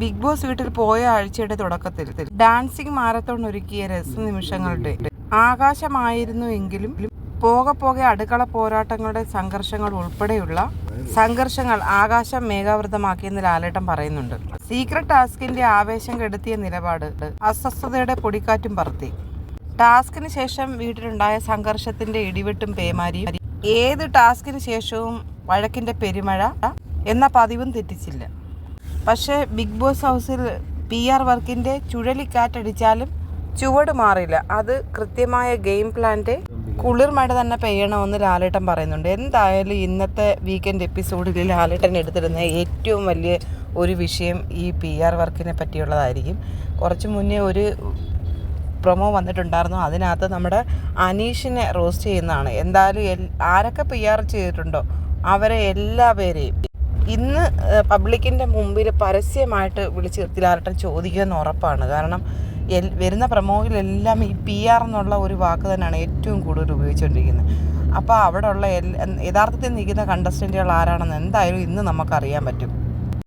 Big boss വീട്ടിൽ പോയ ആഴ്ചയുടെ തുടക്കത്തിൽ ഡാൻസിംഗ് മാരത്തോൺ ഒരുക്കിയ രസനിമിഷങ്ങളുടെ ആകാശമായിരുന്നു എങ്കിലും പോകെ പോകെ അടുക്കള പോരാട്ടങ്ങളുടെ സംഘർഷങ്ങൾ ഉൾപ്പെടെയുള്ള സംഘർഷങ്ങൾ ആകാശം മേഘാവൃതമാക്കിയെന്ന് ലാലേട്ടൻ പറയുന്നുണ്ട്. സീക്രട്ട് ടാസ്കിന്റെ ആവേശം കെടുത്തിയ നിലപാട് അസ്വസ്ഥതയുടെ പൊടിക്കാറ്റും പറത്തി. ടാസ്കിന് ശേഷം വീട്ടിലുണ്ടായ സംഘർഷത്തിന്റെ ഇടിവെട്ടും പേമാരിയും ഏത് ടാസ്കിന് ശേഷവും വഴക്കിന്റെ പെരുമഴ എന്ന പതിവും തെറ്റിച്ചില്ല. പക്ഷേ ബിഗ് ബോസ് ഹൗസിൽ പി ആർ വർക്കിന്റെ ചുഴലിക്കാറ്റടിച്ചാലും ചുവട് മാറില്ല. അത് കൃത്യമായ ഗെയിം പ്ലാന്റെ കുളിർ മഴ തന്നെ പെയ്യണമെന്ന് ലാലേട്ടൻ പറയുന്നുണ്ട്. എന്തായാലും ഇന്നത്തെ വീക്കെൻഡ് എപ്പിസോഡിൽ ലാലേട്ടൻ എടുത്തിരുന്ന ഏറ്റവും വലിയ ഒരു വിഷയം ഈ പി ആർ വർക്കിനെ പറ്റിയുള്ളതായിരിക്കും. കുറച്ച് മുന്നേ ഒരു പ്രൊമോ വന്നിട്ടുണ്ടായിരുന്നു. അതിനകത്ത് നമ്മുടെ അനീഷിനെ റോസ്റ്റ് ചെയ്യുന്നതാണ്. എന്തായാലും ആരൊക്കെ പി ആർ ചെയ്തിട്ടുണ്ടോ? അവരെ എല്ലാവരെയും ഇന്ന് പബ്ലിക്കിന്റെ മുമ്പിൽ പരസ്യമായിട്ട് വിളിച്ച് ചോദിക്കുക ചോദിക്കുമെന്ന് ഉറപ്പാണ്. കാരണം എൽ വരുന്ന പ്രമോയിലെല്ലാം ഈ പി ആർ എന്നുള്ള ഒരു വാക്ക് തന്നെയാണ് ഏറ്റവും കൂടുതൽ ഉപയോഗിച്ചുകൊണ്ടിരിക്കുന്നത്. അപ്പോൾ അവിടെ ഉള്ള എല്ലാ യഥാർത്ഥത്തിൽ നിൽക്കുന്ന കണ്ടസ്റ്റന്റുകൾ ആരാണെന്ന് എന്തായാലും ഇന്ന് നമുക്കറിയാൻ പറ്റും.